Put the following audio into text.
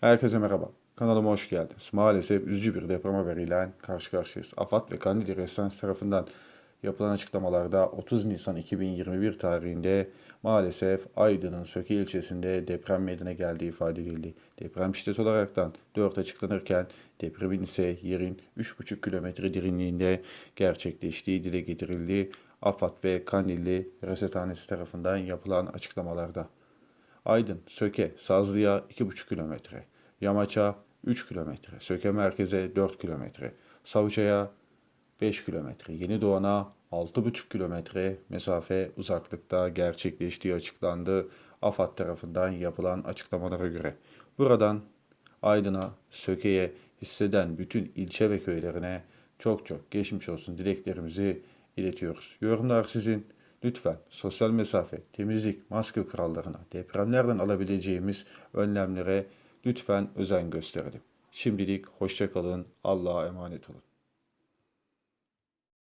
Herkese merhaba. Kanalıma hoş geldiniz. Maalesef üzücü bir deprem haberiyle karşı karşıyayız. AFAD ve Kandili Residence tarafından yapılan açıklamalarda 30 Nisan 2021 tarihinde maalesef Aydın'ın Söke ilçesinde deprem meydana geldiği ifade edildi. Deprem şiddet olaraktan 4 açıklanırken depremin ise yerin 3,5 kilometre derinliğinde gerçekleştiği dile getirildi. AFAD ve Kandilli Resethanesi tarafından yapılan açıklamalarda. Aydın, Söke, Sazlı'ya 2,5 kilometre, Yamaç'a 3 kilometre, Söke merkeze 4 kilometre, Savca'ya 5 kilometre, Yeni Doğan'a 6,5 kilometre mesafe uzaklıkta gerçekleştiği açıklandı AFAD tarafından yapılan açıklamalara göre. Buradan Aydın'a, Söke'ye hisseden bütün ilçe ve köylerine çok çok geçmiş olsun dileklerimizi iletiyoruz. Yorumlar sizin. Lütfen sosyal mesafe, temizlik, maske kurallarına, depremlerden alabileceğimiz önlemlere lütfen özen gösterelim. Şimdilik hoşça kalın. Allah'a emanet olun.